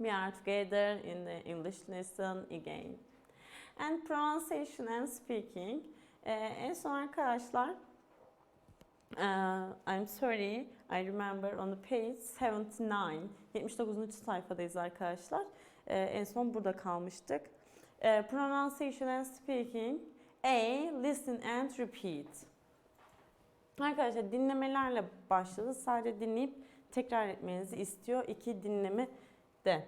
We are together in the English lesson again. And pronunciation and speaking. Ee, en son arkadaşlar uh, I'm sorry, I remember on the page 79. 79. sayfadayız arkadaşlar. Ee, en son burada kalmıştık. Ee, pronunciation and speaking. A. Listen and repeat. Arkadaşlar dinlemelerle başladı. Sadece dinleyip tekrar etmenizi istiyor. İki dinleme de.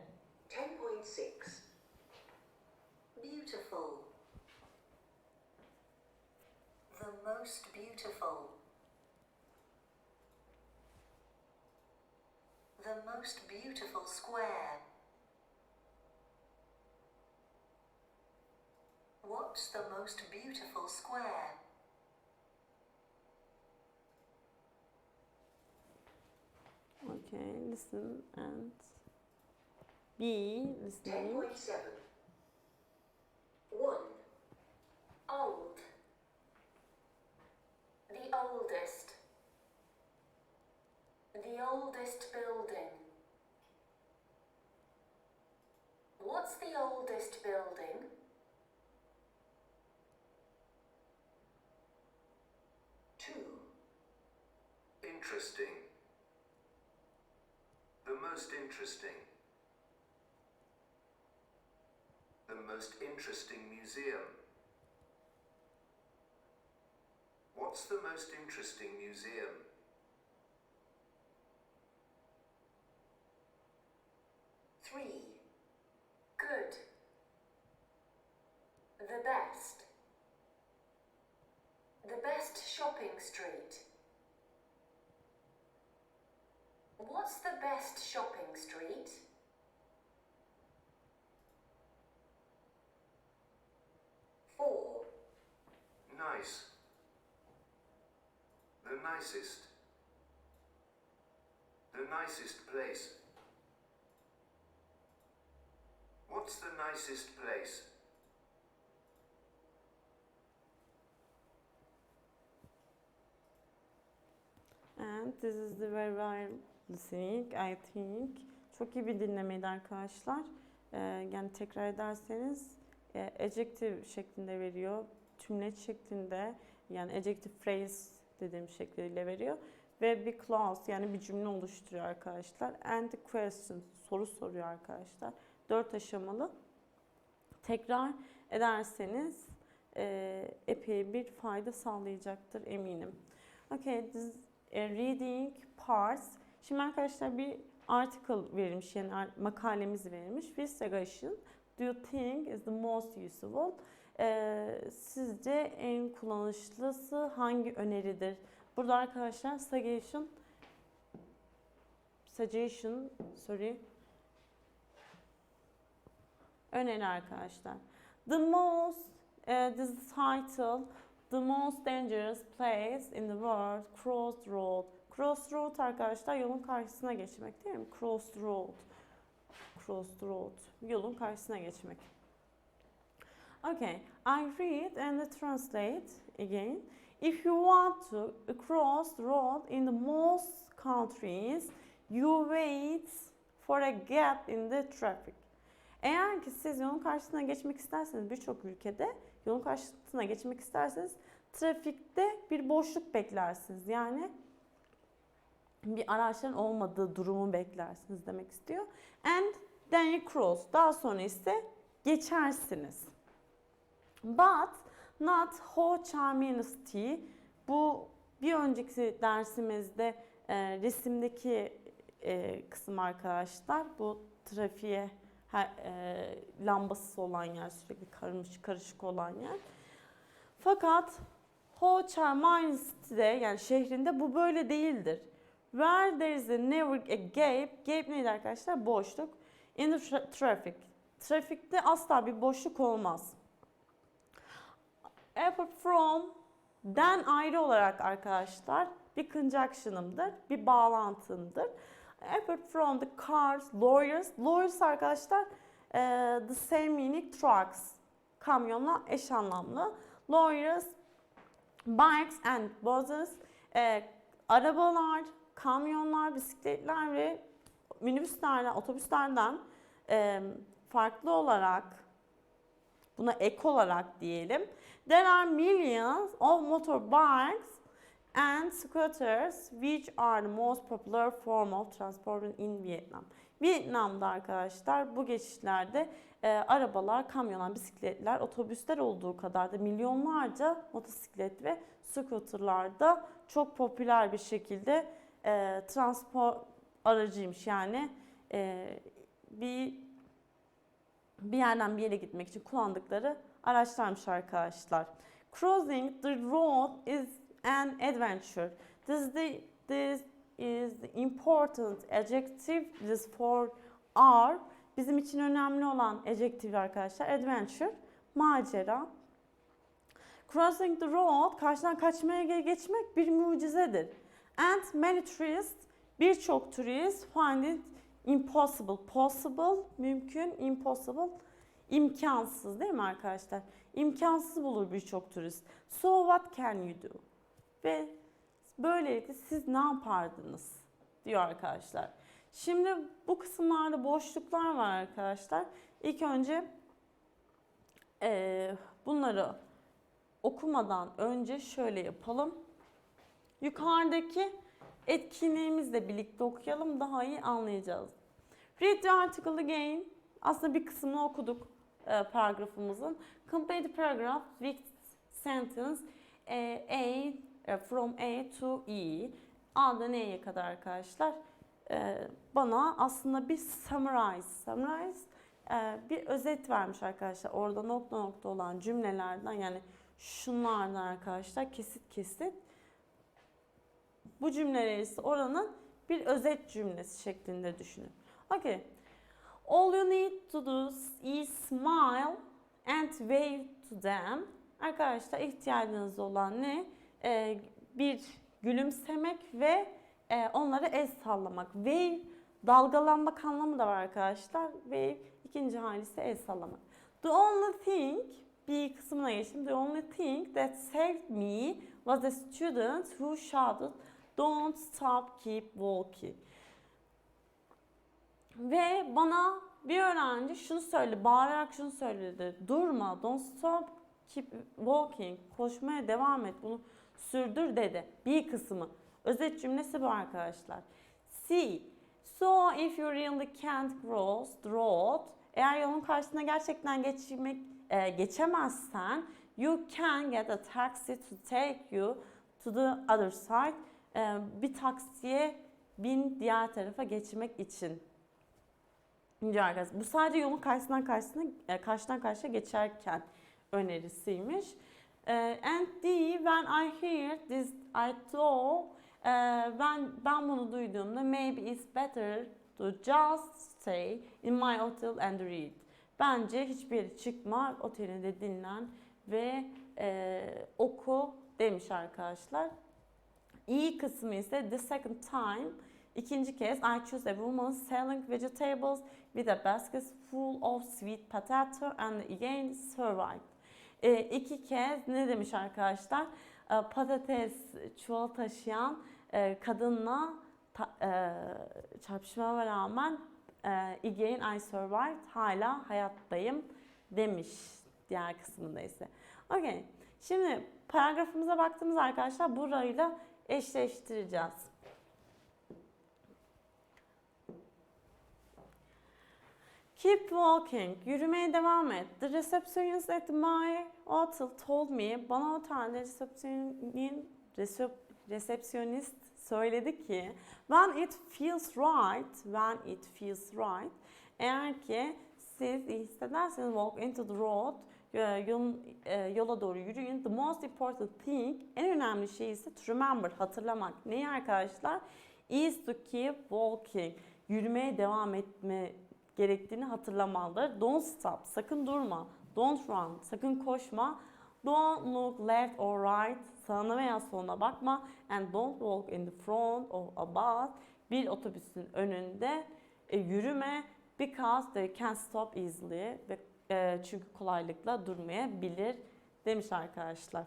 10.6 Beautiful. The most beautiful. The most beautiful square. What's the most beautiful square? Okay, listen and be listening. 10.7 1. Old. The oldest. The oldest building. What's the oldest building? Two. Interesting. The most interesting. The most interesting museum. What's the most interesting museum? Three. Good. The nicest. The nicest place. What's the nicest place? And this is the very well listening, I think. Çok iyi bir dinlemeydi arkadaşlar. Ee, yani tekrar ederseniz e, adjective şeklinde veriyor. Tümleç şeklinde yani adjective phrase dediğim şekliyle veriyor. Ve bir clause yani bir cümle oluşturuyor arkadaşlar. And the question soru soruyor arkadaşlar. Dört aşamalı. Tekrar ederseniz e, epey bir fayda sağlayacaktır eminim. Okay, this e, reading parts. Şimdi arkadaşlar bir article verilmiş yani makalemiz verilmiş. Which suggestion do you think is the most useful? E, sizce en kullanışlısı hangi öneridir? Burada arkadaşlar suggestion suggestion sorry öneri arkadaşlar. The most uh, this title The most dangerous place in the world crossroad. Crossroad arkadaşlar yolun karşısına geçmek değil mi? Crossroad. Crossroad. Yolun karşısına geçmek. Okay, I read and translate again. If you want to cross road in the most countries, you wait for a gap in the traffic. Eğer ki siz yolun karşısına geçmek isterseniz birçok ülkede yolun karşısına geçmek isterseniz trafikte bir boşluk beklersiniz. Yani bir araçların olmadığı durumu beklersiniz demek istiyor. And then you cross. Daha sonra ise geçersiniz. But not Ho Chi Minh City. Bu bir önceki dersimizde e, resimdeki e, kısım arkadaşlar. Bu trafiğe her, e, lambası olan yer, sürekli karışık karışık olan yer. Fakat Ho Chi Minh City'de yani şehrinde bu böyle değildir. Where there is a never a gap, gap neydi arkadaşlar? Boşluk. In the tra- traffic. Trafikte asla bir boşluk olmaz. Apart from den ayrı olarak arkadaşlar bir conjunction'ımdır, bir bağlantımdır. Apart from the cars, lawyers. Lawyers arkadaşlar e, the same meaning trucks. Kamyonla eş anlamlı. Lawyers, bikes and buses. E, arabalar, kamyonlar, bisikletler ve minibüslerden, otobüslerden e, farklı olarak buna ek olarak diyelim. There are millions of motorbikes and scooters which are the most popular form of transport in Vietnam. Vietnam'da arkadaşlar bu geçişlerde e, arabalar, kamyonlar, bisikletler, otobüsler olduğu kadar da milyonlarca motosiklet ve scooterlar da çok popüler bir şekilde e, transport aracıymış. Yani e, bir bir yerden bir yere gitmek için kullandıkları araçlarmış arkadaşlar. Crossing the road is an adventure. This is the, this is the important adjective this for our bizim için önemli olan adjective arkadaşlar. Adventure, macera. Crossing the road, karşıdan kaçmaya ge- geçmek bir mucizedir. And many tourists, birçok turist find it impossible. Possible, mümkün, impossible, imkansız değil mi arkadaşlar? İmkansız bulur birçok turist. So what can you do? Ve böylelikle siz ne yapardınız? diyor arkadaşlar. Şimdi bu kısımlarda boşluklar var arkadaşlar. İlk önce eee, bunları okumadan önce şöyle yapalım. Yukarıdaki etkinliğimizle birlikte okuyalım daha iyi anlayacağız. Read the article again. Aslında bir kısmını okuduk e, paragrafımızın. Complete paragraph with sentence e, A e, from A to E. A'dan E'ye kadar arkadaşlar. E, bana aslında bir summarize, summarize e, bir özet vermiş arkadaşlar. Orada nokta nokta olan cümlelerden yani şunlardan arkadaşlar kesit kesit bu cümleleri ise oranın bir özet cümlesi şeklinde düşünün. Okay. All you need to do is smile and wave to them. Arkadaşlar ihtiyacınız olan ne? Ee, bir gülümsemek ve e, onlara el sallamak. Wave dalgalanmak anlamı da var arkadaşlar. Wave ikinci hali ise el sallamak. The only thing bir kısmına geçtim. The only thing that saved me was a student who shouted Don't stop, keep walking. Ve bana bir öğrenci şunu söyledi, bağırarak şunu söyledi. Durma, don't stop, keep walking. Koşmaya devam et, bunu sürdür dedi. Bir kısmı. Özet cümlesi bu arkadaşlar. C. So if you really can't cross the road, eğer yolun karşısına gerçekten geçmek e, geçemezsen, you can get a taxi to take you to the other side. E, bir taksiye bin diğer tarafa geçmek için. Bu sadece yolun karşısından karşısına e, karşıdan karşıya geçerken önerisiymiş. E, and D, when I hear this, I e, ben ben bunu duyduğumda maybe it's better to just stay in my hotel and read. Bence hiçbir yere çıkma, otelinde dinlen ve e, oku demiş arkadaşlar. İyi kısmı ise the second time ikinci kez I choose a woman selling vegetables with a basket full of sweet potato and again survived. E, iki kez ne demiş arkadaşlar? E, patates çuval taşıyan e, kadınla ta, e, çarpışmama rağmen e, again I survived hala hayattayım demiş diğer kısmında ise. Okay. Şimdi paragrafımıza baktığımız arkadaşlar burayla eşleştireceğiz. Keep walking. Yürümeye devam et. The receptionist at my hotel told me. Bana otelde resepsiyonin, resep, resepsiyonist söyledi ki when it feels right, when it feels right. Eğer ki siz iyi hissederseniz walk into the road, e, yolun, e, yola doğru yürüyün. The most important thing, en önemli şey ise to remember, hatırlamak. Neyi arkadaşlar? Is to keep walking. Yürümeye devam etme gerektiğini hatırlamalıdır. Don't stop, sakın durma. Don't run, sakın koşma. Don't look left or right, sağına veya soluna bakma. And don't walk in the front of a bir otobüsün önünde e, yürüme. Because they can stop easily. E, çünkü kolaylıkla durmayabilir demiş arkadaşlar.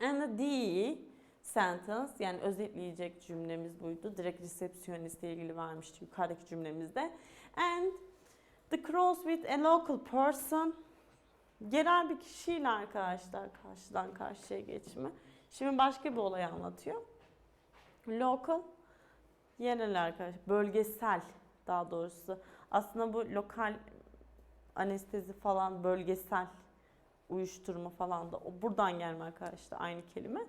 And the D sentence yani özetleyecek cümlemiz buydu. Direkt resepsiyonistle ilgili vermişti yukarıdaki cümlemizde. And the cross with a local person. Yerel bir kişiyle arkadaşlar karşıdan karşıya geçme. Şimdi başka bir olay anlatıyor. Local, yerel arkadaş, bölgesel daha doğrusu. Aslında bu lokal anestezi falan bölgesel uyuşturma falan da o buradan gelme arkadaşlar aynı kelime.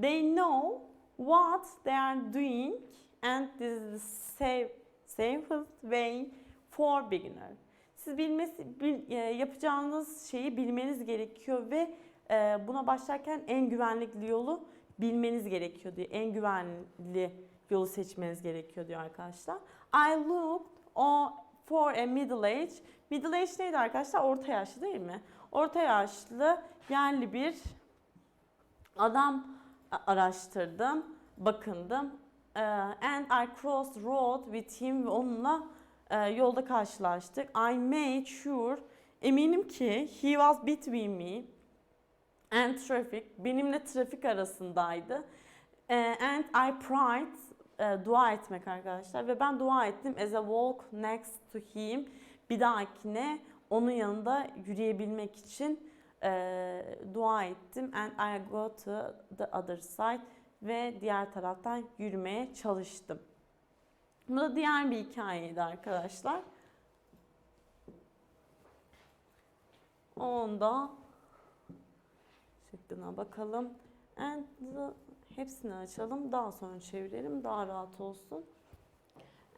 They know what they are doing and this is the safe, safest way for beginner. Siz bilmesi, bil- e, yapacağınız şeyi bilmeniz gerekiyor ve e, buna başlarken en güvenlikli yolu bilmeniz gerekiyor diyor. En güvenli yolu seçmeniz gerekiyor diyor arkadaşlar. I looked for a middle age. Middle age neydi arkadaşlar? Orta yaşlı değil mi? Orta yaşlı yerli bir adam araştırdım, bakındım. Ee, and I crossed road with him onunla e, yolda karşılaştık. I made sure, eminim ki he was between me and traffic, benimle trafik arasındaydı. Ee, and I prayed, e, dua etmek arkadaşlar ve ben dua ettim as I walk next to him. Bir dahakine onun yanında yürüyebilmek için e, dua ettim and I go to the other side ve diğer taraftan yürümeye çalıştım. Bu da diğer bir hikayeydi arkadaşlar. Onda şekline bakalım. And the- hepsini açalım. Daha sonra çevirelim. Daha rahat olsun.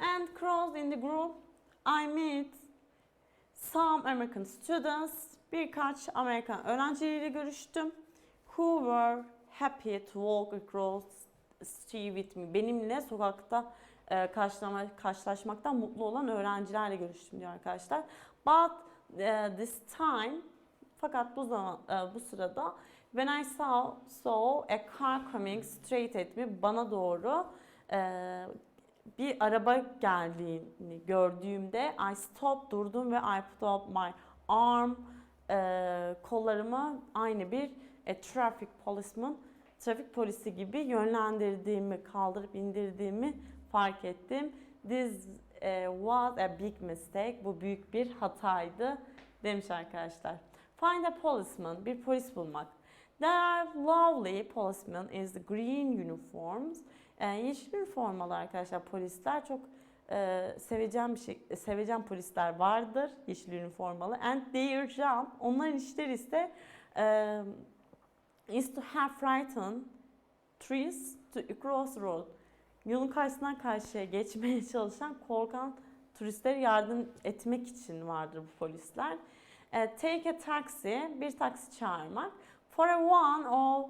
And cross in the group. I meet some American students. Birkaç Amerikan öğrencileriyle görüştüm. Who were happy to walk across the street with me. Benimle sokakta e, karşılama, karşılaşmaktan mutlu olan öğrencilerle görüştüm diyor arkadaşlar. But e, this time fakat bu zaman e, bu sırada when I saw saw a car coming straight at me bana doğru e, bir araba geldiğini gördüğümde I stopped durdum ve I put up my arm e, kollarımı aynı bir e, traffic policeman trafik polisi gibi yönlendirdiğimi kaldırıp indirdiğimi fark ettim. This e, was a big mistake. Bu büyük bir hataydı demiş arkadaşlar. Find a policeman. Bir polis bulmak. There are lovely policemen in the green uniforms. E, yeşil üniformalı arkadaşlar polisler çok e, sevecen bir şey, sevecen polisler vardır yeşil üniformalı. And their job, onların işleri ise e, is to have frightened trees to cross road. Yolun karşısından karşıya geçmeye çalışan korkan turistlere yardım etmek için vardır bu polisler. E, take a taxi, bir taksi çağırmak. For a one or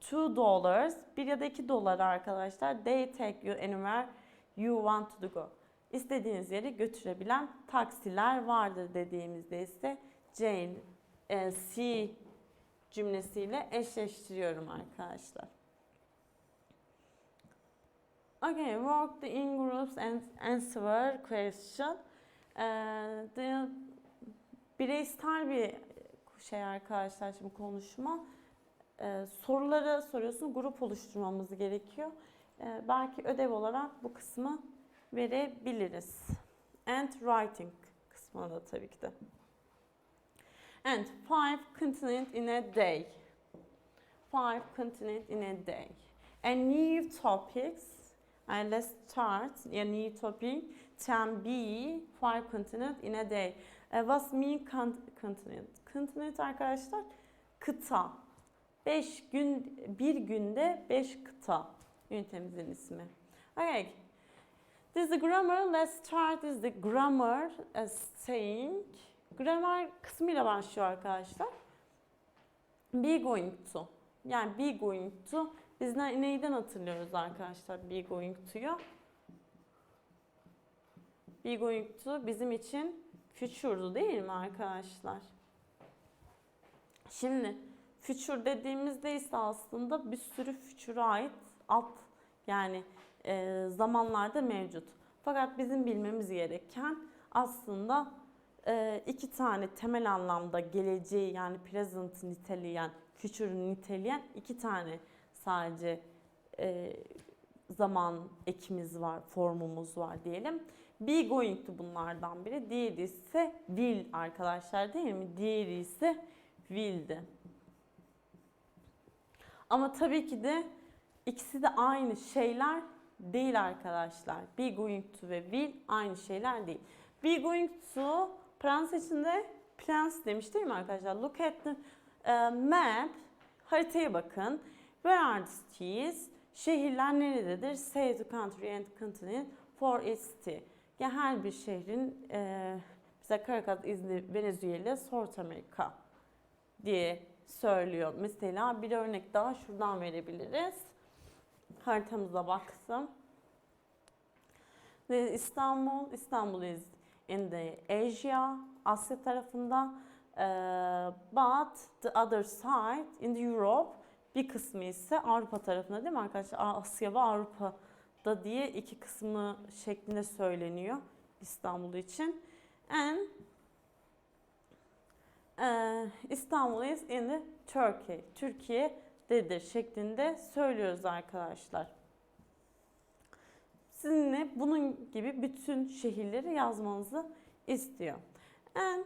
two dollars, bir ya da iki dolar arkadaşlar. They take you anywhere you want to go. İstediğiniz yere götürebilen taksiler vardır dediğimizde ise Jane e, C cümlesiyle eşleştiriyorum arkadaşlar. Okay, work the in groups and answer question. Ee, the, bireysel bir şey arkadaşlar şimdi konuşma. Ee, soruları soruyorsun, grup oluşturmamız gerekiyor. Ee, belki ödev olarak bu kısmı verebiliriz. And writing kısmına da tabii ki de. And five continent in a day. Five continent in a day. And new topics. And let's start a new topic can be five continent in a day. Uh, what's mean con- continent? Continent arkadaşlar kıta. Beş gün, bir günde beş kıta ünitemizin ismi. Okay. This is the grammar. Let's start is the grammar as saying. Grammar kısmıyla başlıyor arkadaşlar. Be going to. Yani be going to. Biz ne- neyden hatırlıyoruz arkadaşlar be going to'yu? Be going to bizim için future'du değil mi arkadaşlar? Şimdi future dediğimizde ise aslında bir sürü future'a ait alt yani e, zamanlarda mevcut. Fakat bizim bilmemiz gereken aslında e, iki tane temel anlamda geleceği yani present niteleyen, future'ı niteleyen iki tane sadece e, zaman ekimiz var, formumuz var diyelim. Be going to bunlardan biri. Diğeri ise will arkadaşlar değil mi? Diğeri ise will'di. Ama tabii ki de ikisi de aynı şeyler değil arkadaşlar. Be going to ve will aynı şeyler değil. Be going to plans içinde plans demiş değil mi arkadaşlar? Look at the e, map. Haritaya bakın. Where are the cities? Şehirler nerededir? Say the country and continent for its city. Yani her bir şehrin e, mesela Caracas, İzmir, Venezuela, South America diye söylüyor. Mesela bir örnek daha şuradan verebiliriz. Haritamıza baksın. Ve İstanbul, İstanbul is in the Asia, Asya tarafında. Eee, but the other side in the Europe, bir kısmı ise Avrupa tarafında değil mi arkadaşlar? Asya ve Avrupa'da diye iki kısmı şeklinde söyleniyor İstanbul için. And eee, İstanbul is in the Turkey, Türkiye'dedir şeklinde söylüyoruz arkadaşlar. Sizinle bunun gibi bütün şehirleri yazmanızı istiyor. And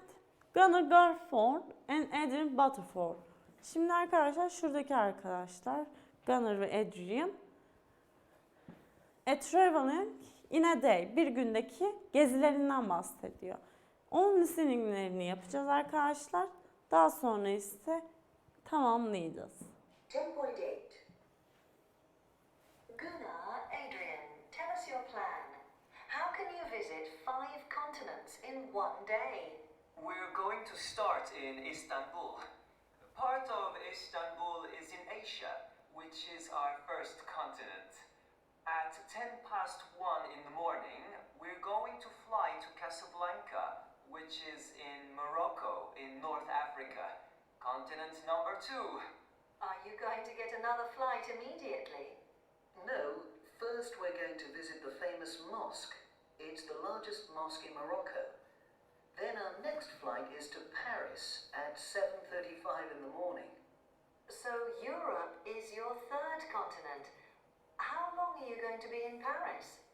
Gunnar Garford and Adrian Butterford. Şimdi arkadaşlar şuradaki arkadaşlar Gunnar ve Adrian A traveling in a day bir gündeki gezilerinden bahsediyor. Onun listeninglerini yapacağız arkadaşlar. Daha sonra ise tamamlayacağız. 10.8 Gunnar, Adrian, tell us your plan. How can you visit five continents in one day? We're going to start in Istanbul. Part of Istanbul is in Asia, which is our first continent. At 10 past 1 in the morning, we're going to fly to Casablanca, which is in Morocco, in North Africa. Continent number 2. Are you going to get another flight immediately? No, first we're going to visit the famous mosque. It's the largest mosque in Morocco. Then our next flight is to Paris at 7.35 in the morning. So Europe is your third continent. How long are you going to be in Paris?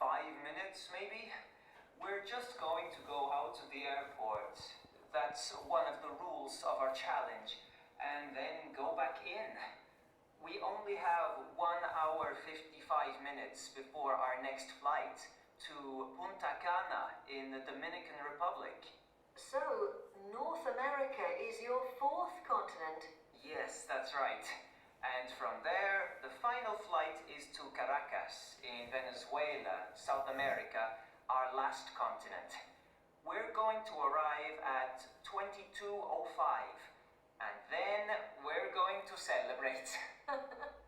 Five minutes, maybe? We're just going to go out to the airport. That's one of the rules of our challenge. And then go back in. We only have 1 hour 55 minutes before our next flight to Punta Cana in the Dominican Republic. So North America is your fourth continent. Yes, that's right. And from there, the final flight is to Caracas in Venezuela, South America, our last continent. We're going to arrive at 22.05 and then we're going to celebrate.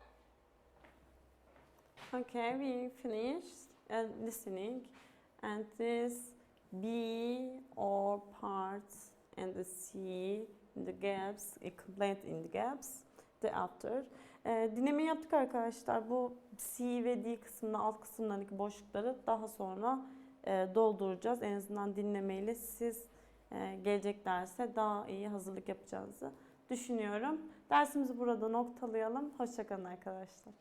Okay, we finished uh, listening, and this B or parts and the C in the gaps, it complete in the gaps, the after. Ee, dinleme yaptık arkadaşlar. Bu C ve D kısmında alt kısımlarındaki boşlukları daha sonra e, dolduracağız. En azından dinlemeyle siz e, gelecek derse daha iyi hazırlık yapacağınızı düşünüyorum. Dersimizi burada noktalayalım. Hoşçakalın arkadaşlar.